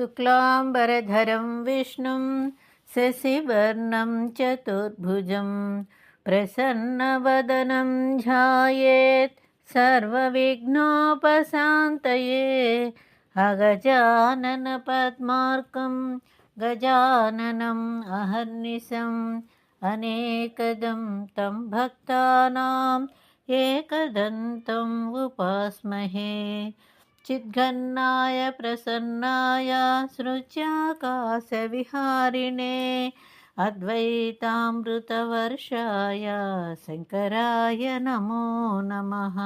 शुक्लाम्बरधरं विष्णुं शशिवर्णं चतुर्भुजं प्रसन्नवदनं ध्यायेत् सर्वविघ्नोपशान्तये अगजाननपद्मार्कं गजाननम् अहर्निशम् अनेकदं तं भक्तानाम् एकदन्तम् उपास्महे चिद्घन्नाय प्रसन्नाय सृच्याकाशविहारिणे अद्वैतामृतवर्षाय शङ्कराय नमो नमः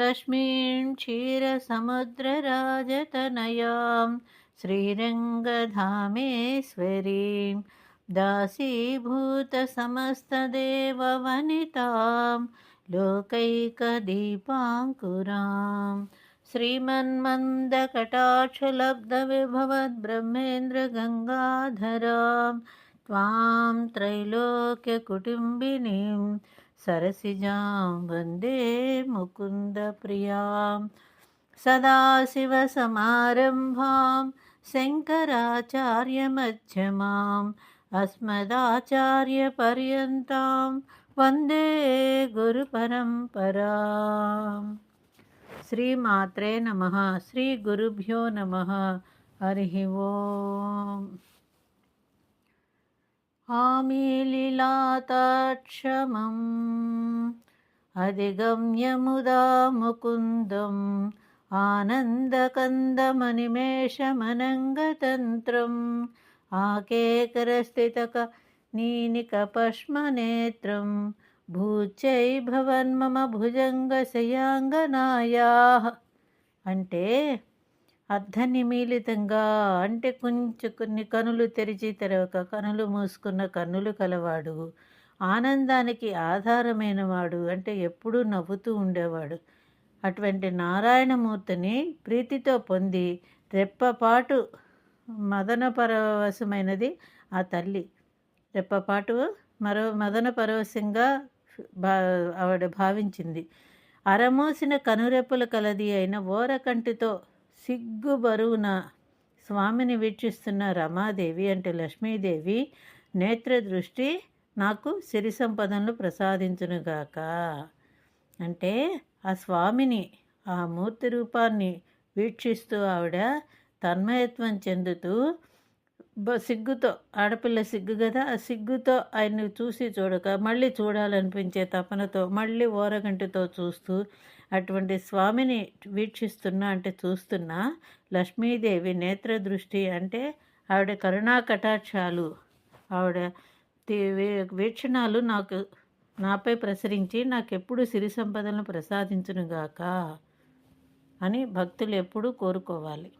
लक्ष्मीं क्षीरसमुद्रराजतनयां श्रीरङ्गधामेश्वरीं दासीभूतसमस्तदेववनितां लोकैकदीपाङ्कुराम् श्रीमन्मन्दकटाक्षलब्धविभवद्ब्रह्मेन्द्रगङ्गाधरां त्वां त्रैलोक्यकुटुम्बिनीं सरसिजां वन्दे मुकुन्दप्रियां सदाशिवसमारम्भां शङ्कराचार्यमध्यमाम् अस्मदाचार्यपर्यन्तां वन्दे गुरुपरम्पराम् శ్రీమాత్రే నమ. శ్రీ గురుభ్యో నమ. హరి ఓం. ఆమీలీలాతాక్షమం. అధిగమ్యముదా ముకుందం ఆనందకందమనిమేషమనంగతంత్రం ఆకేకరస్థితక నీనికపష్మనేత్రం. భూచై భవన్మమ భుజంగశయాంగనాయా అంటే అర్ధనిమీలితంగా అంటే కొంచెం కొన్ని కనులు తెరిచి తెరవక కనులు మూసుకున్న కన్నులు కలవాడు. ఆనందానికి ఆధారమైన వాడు అంటే ఎప్పుడూ నవ్వుతూ ఉండేవాడు. అటువంటి నారాయణమూర్తిని ప్రీతితో పొంది రెప్పపాటు మదన పరవశమైనది ఆ తల్లి. రెప్పపాటు మరో మదన పరవశంగా భా ఆవిడ భావించింది. అరమోసిన కనురెప్పుల కలది అయిన ఓరకంటితో సిగ్గు బరువున స్వామిని వీక్షిస్తున్న రమాదేవి అంటే లక్ష్మీదేవి నేత్ర దృష్టి నాకు సిరి సంపదనలు ప్రసాదించునుగాక అంటే ఆ స్వామిని ఆ మూర్తి రూపాన్ని వీక్షిస్తూ ఆవిడ తన్మయత్వం చెందుతూ సిగ్గుతో ఆడపిల్ల సిగ్గు కదా ఆ సిగ్గుతో ఆయన్ని చూసి చూడక మళ్ళీ చూడాలనిపించే తపనతో మళ్ళీ ఓరగంటితో చూస్తూ అటువంటి స్వామిని వీక్షిస్తున్నా అంటే చూస్తున్నా లక్ష్మీదేవి నేత్ర దృష్టి అంటే ఆవిడ కరుణా కటాక్షాలు. ఆవిడ వీక్షణాలు నాకు నాపై ప్రసరించి నాకెప్పుడు సిరి సంపదలను ప్రసాదించునుగాక అని భక్తులు ఎప్పుడూ కోరుకోవాలి.